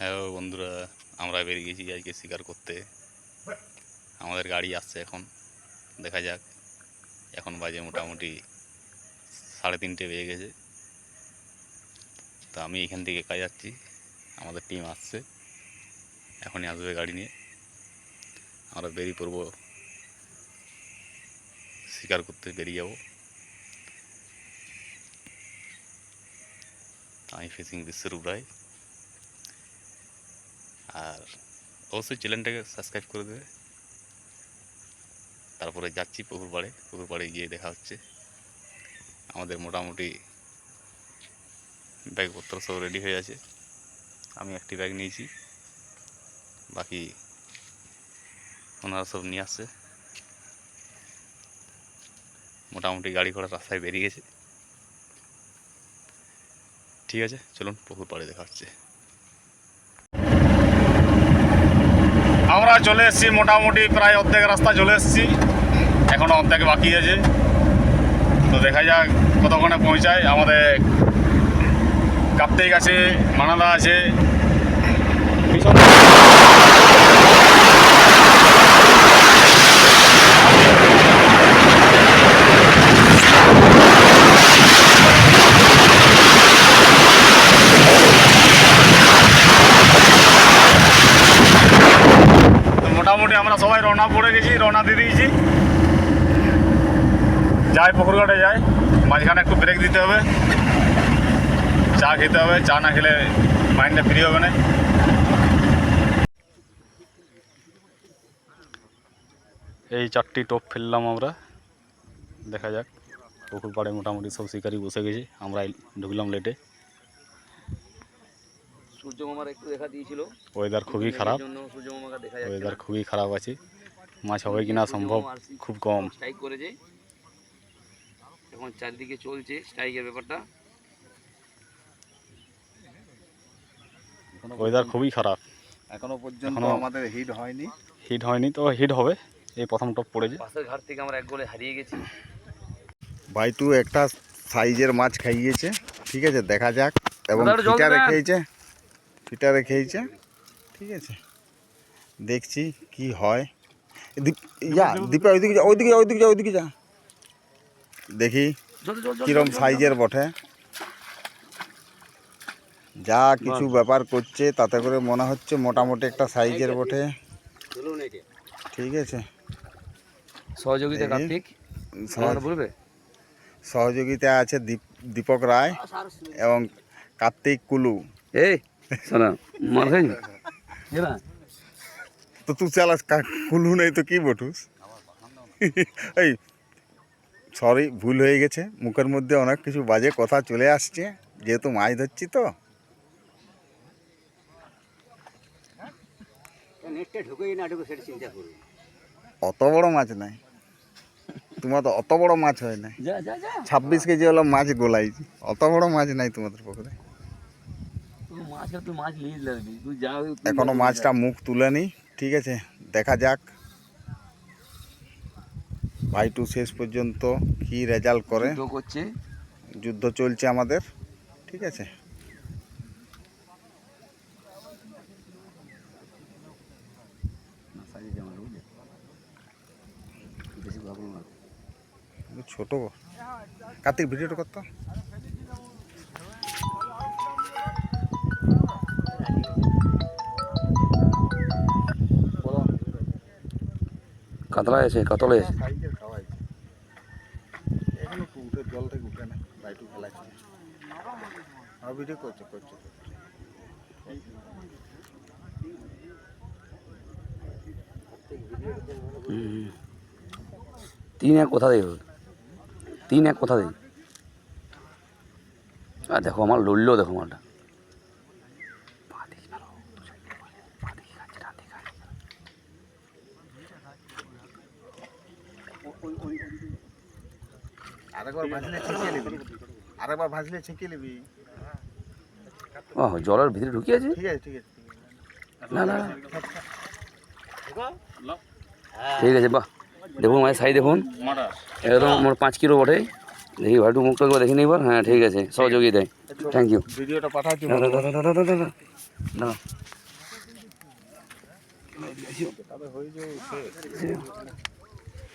হ্যাঁ বন্ধুরা, আমরা বেরিয়ে গেছি আজকে শিকার করতে। আমাদের গাড়ি আসছে এখন, দেখা যাক। এখন বাজে মোটামুটি সাড়ে তিনটে বেজে গেছে। তো আমি এখান থেকে একা যাচ্ছি, আমাদের টিম আসছে। এখনই আসবে গাড়ি নিয়ে। আমরা বেরিয়ে পড়ব, শিকার করতে বেরিয়ে যাব। আমি ফিশিং বিশ্বরূপ রায় আর অবশ্যই চ্যানেলটাকে সাবস্ক্রাইব করে দেবে। তারপরে যাচ্ছি পুকুর পাড়ে। পুকুর পাড়ে গিয়ে দেখা হচ্ছে। আমাদের মোটামুটি ব্যাগপত্র সব রেডি হয়ে আছে। আমি একটি ব্যাগ নিয়েছি। বাকি ওনারা সব নিয়ে আসছে। মোটামুটি গাড়ি ঘোড়া রাস্তায় বেরিয়ে গেছে। ঠিক আছে, চলুন পুকুর পাড়ে দেখা হচ্ছে। আমরা চলে এসেছি, মোটামুটি প্রায় অর্ধেক রাস্তা চলে এসেছি। এখনও অর্ধেক বাকি আছে। তো দেখা যাক কতক্ষণে পৌঁছায়। আমাদের কাপ্তিক আছে, মানাদা আছে। পিছনে তো মোটামুটি আমরা সবাই রওনা পড়ে গেছি রওনা দিয়ে দিয়েছি যাই পুকুরঘাটে যাই মাঝখানে একটু ব্রেক দিতে হবে। চা খেতে হবে চা না খেলে মাইন্ডটা ফ্রি হবে না। এই চারটি টপ ফেললাম আমরা। দেখা যাক পুকুর পাড়ে মোটামুটি সব শিকারি বসে গেছি। আমরা ঢুকলাম লেটে সূর্য একটু দেখা দিয়েছিল। ওয়েদার খুবই খারাপ। ওয়েদার খুবই খারাপ আছে। মাছ হবে কিনা সম্ভব? খুব কম। স্ট্রাইক করেছে। এখন চারিদিকে চলছে স্ট্রাইকের ব্যাপারটা। ওয়েদার খুবই খারাপ। এখনও পর্যন্ত আমাদের হিট হয়নি। হিট হয়নি তো হিট হবে। এই প্রথম টপ পড়েছে। পাশের ঘাট থেকে আমরা এক গোলে হারিয়ে গেছি। ভাইটু একটা সাইজের মাছ খাইয়েছে ঠিক আছে দেখা যাক। এবং ফিটা রেখেছে ফিটা রেখেছে ঠিক আছে। দেখছি কি হয়। দীপ- ইয়া দীপা ওইদিকে যা ওইদিকে যা ওইদিকে যা ওইদিকে যা। দেখি কিরম সাইজের বটে। যা কিছু ব্যাপার করছে তাতে করে মনে হচ্ছে মোটামুটি একটা সাইজের বটে। ঠিক আছে। সহযোগিতা কার্তিক বলবে? সহযোগিতা আছে দীপ দীপক রায় এবং কার্তিক কুলু। এই শোনা তো তুই চালাস কুলু নেই তো কি বটুস? এই সরি ভুল হয়ে গেছে। মুখের মধ্যে অনেক কিছু বাজে কথা চলে আসছে। যেহেতু মাছ ধরছি তো। না করুন। অত বড় মাছ নাই। তোমার তো অত বড় মাছ হয় না যা ছাব্বিশ কেজি হলো মাছ গোলাইছি অত বড় মাছ নাই তোমাদের পুকুরে এখনও মাছটা মুখ তুলে তুলেনি ঠিক আছে দেখা যাক। ভাইটু শেষ পর্যন্ত কি রেজাল্ট করে? যুদ্ধ করছে। যুদ্ধ চলছে আমাদের ঠিক আছে? ছোট কার্তিক ভিডিওটা কত কাতলা আছে কাতলা আছে। এখানে জল থেকে উঠে না লাইটু খেলাচ্ছে আর ভিডিও করছে করছে করছে। তিন এক কথা দেই তিন এক কথা দেই। আর দেখো আমার লড়লেও দেখো মালটা। আরেকবার ভাজলে ছেঁকে নিবি। আরেকবার ভাজলে ছেঁকে নিবি। ও জলের ভিতরে ঢুকে আছে? ঠিক আছে ঠিক আছে না না না। ঠিক আছে বাহ। দেখুন মায়ের সাই দেখুন। একদম আমার পাঁচ কিলো বটে। দেখি ভাইটু মুখটা একবার দেখে নিবার হ্যাঁ ঠিক আছে সহযোগী দেয় থ্যাংক ইউ ভিডিওটা পাঠাচ্ছি।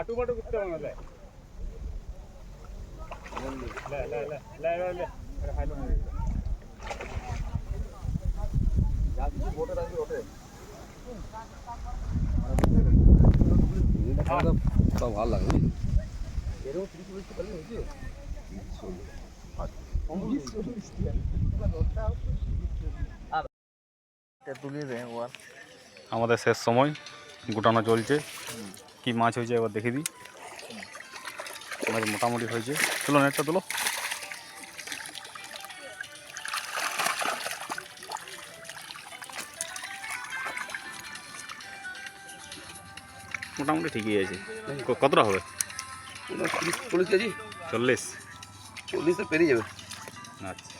দাদা দাদা দাদা দাদা দাদা এটা পজ করে আমরা হাজামডি এসছি সব ভালো লাগে আমাদের শেষ সময় গোটানো চলছে। কি মাছ হয়েছে এবার দেখে দিই। মাছ মোটামুটি হয়েছে। তুলো নেটটা তুলো। মোটামুটি ঠিকই আছে। কতটা হবে? চল্লিশ কেজি। চল্লিশ। চল্লিশ তো পেরিয়ে যাবে। আচ্ছা।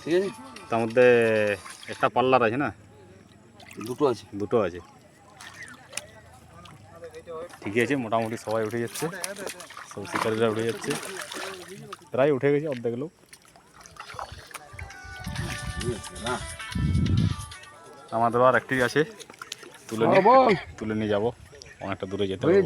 ঠিক আছে? তার মধ্যে একটা পাল্লার আছে না? দুটো আছে। দুটো আছে। ঠিকই আছে মোটামুটি সবাই উঠে যাচ্ছে। সব শিকারীরা উঠে যাচ্ছে। প্রায় উঠে গেছে অর্ধেক লোক। আমাদের আর একটি আছে তুলে নিয়ে তুলে নিয়ে যাব। অনেকটা দূরে যেতে হবে